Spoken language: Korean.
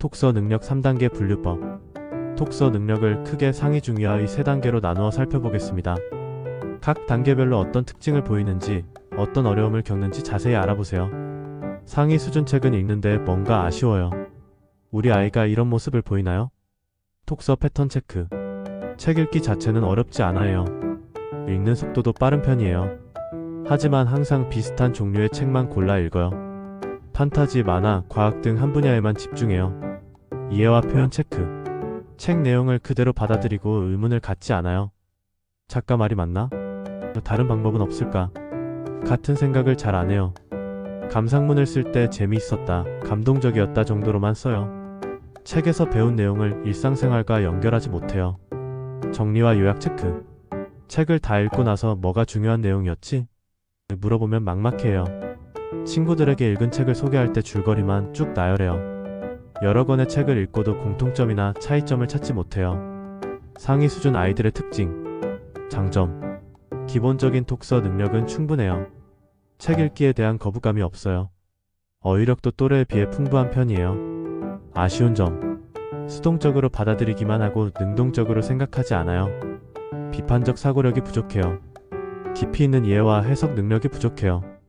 톡서 능력 3단계 분류법. 톡서 능력을 크게 상위 중위하의 3단계로 나누어 살펴보겠습니다. 각 단계별로 어떤 특징을 보이는지, 어떤 어려움을 겪는지 자세히 알아보세요. 상위 수준 책은 읽는데 뭔가 아쉬워요. 우리 아이가 이런 모습을 보이나요? 톡서 패턴 체크. 책 읽기 자체는 어렵지 않아요. 읽는 속도도 빠른 편이에요. 하지만 항상 비슷한 종류의 책만 골라 읽어요. 판타지, 만화, 과학 등 한 분야에만 집중해요. 이해와 표현 체크. 책 내용을 그대로 받아들이고 의문을 갖지 않아요. 작가 말이 맞나? 다른 방법은 없을까? 같은 생각을 잘 안 해요. 감상문을 쓸 때 재미있었다, 감동적이었다 정도로만 써요. 책에서 배운 내용을 일상생활과 연결하지 못해요. 정리와 요약 체크. 책을 다 읽고 나서 뭐가 중요한 내용이었지? 물어보면 막막해요. 친구들에게 읽은 책을 소개할 때 줄거리만 쭉 나열해요. 여러 권의 책을 읽고도 공통점이나 차이점을 찾지 못해요. 상위 수준 아이들의 특징, 장점. 기본적인 독서 능력은 충분해요. 책 읽기에 대한 거부감이 없어요. 어휘력도 또래에 비해 풍부한 편이에요. 아쉬운 점. 수동적으로 받아들이기만 하고 능동적으로 생각하지 않아요. 비판적 사고력이 부족해요. 깊이 있는 이해와 해석 능력이 부족해요.